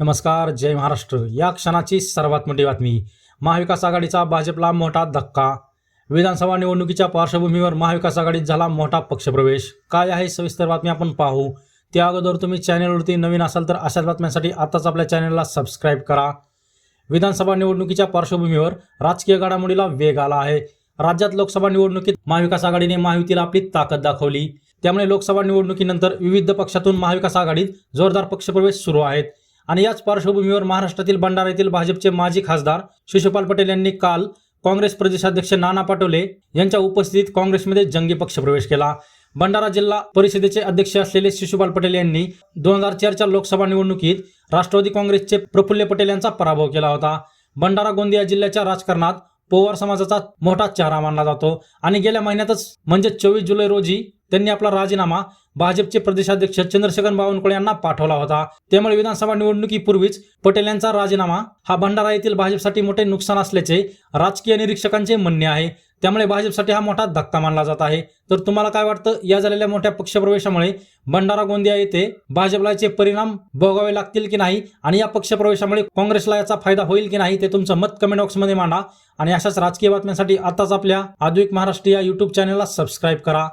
नमस्कार जय महाराष्ट्र. या क्षणाची सर्वात मोठी बातमी. महाविकास आघाडीचा भाजपला मोठा धक्का. विधानसभा निवडणुकीच्या पार्श्वभूमीवर महाविकास आघाडीत झाला मोठा पक्षप्रवेश. काय आहे सविस्तर बातमी आपण पाहू. त्या अगोदर तुम्ही चॅनलवरती नवीन असाल तर अशाच बातम्यांसाठी आताच आपल्या चॅनलला सबस्क्राईब करा. विधानसभा निवडणुकीच्या पार्श्वभूमीवर राजकीय घडामोडीला वेग आला आहे. राज्यात लोकसभा निवडणुकीत महाविकास आघाडीने महायुतीला आपली ताकद दाखवली. त्यामुळे लोकसभा निवडणुकीनंतर विविध पक्षातून महाविकास आघाडीत जोरदार पक्षप्रवेश सुरू आहेत. आणि याच पार्श्वभूमीवर महाराष्ट्रातील भंडारा येथील भाजपचे माजी खासदार शिशुपाल पटेल यांनी काल काँग्रेस प्रदेशाध्यक्ष नाना पटोले यांच्या उपस्थितीत काँग्रेसमध्ये जंगी पक्ष प्रवेश केला. भंडारा जिल्हा परिषदेचे अध्यक्ष असलेले शिशुपाल पटेल यांनी दोन हजार चारच्या लोकसभा निवडणुकीत राष्ट्रवादी काँग्रेसचे प्रफुल्ल पटेल यांचा पराभव केला होता. भंडारा गोंदिया जिल्ह्याच्या राजकारणात पोवार समाजाचा मोठा चेहरा मानला जातो. आणि गेल्या महिन्यातच म्हणजे चोवीस जुलै रोजी त्यांनी आपला राजीनामा भाजपचे प्रदेशाध्यक्ष चंद्रशेखर बावनकुळे यांना पाठवला होता. त्यामुळे विधानसभा निवडणुकीपूर्वीच पटेल यांचा राजीनामा हा भंडारा येथील भाजपसाठी मोठे नुकसान असल्याचे राजकीय निरीक्षकांचे म्हणणे आहे. त्यामुळे भाजपसाठी हा मोठा धक्का मानला जात आहे. तर तुम्हाला काय वाटतं? या झालेल्या मोठ्या पक्षप्रवेशामुळे भंडारा गोंदिया येथे भाजपला याचे परिणाम भोगावे लागतील की नाही? आणि या पक्षप्रवेशामुळे काँग्रेसला याचा फायदा होईल की नाही ते तुमचं मत कमेंट बॉक्समध्ये मांडा. आणि अशाच राजकीय बातम्यांसाठी आताच आपल्या आधुनिक महाराष्ट्र या युट्यूब चॅनलला सबस्क्राईब करा.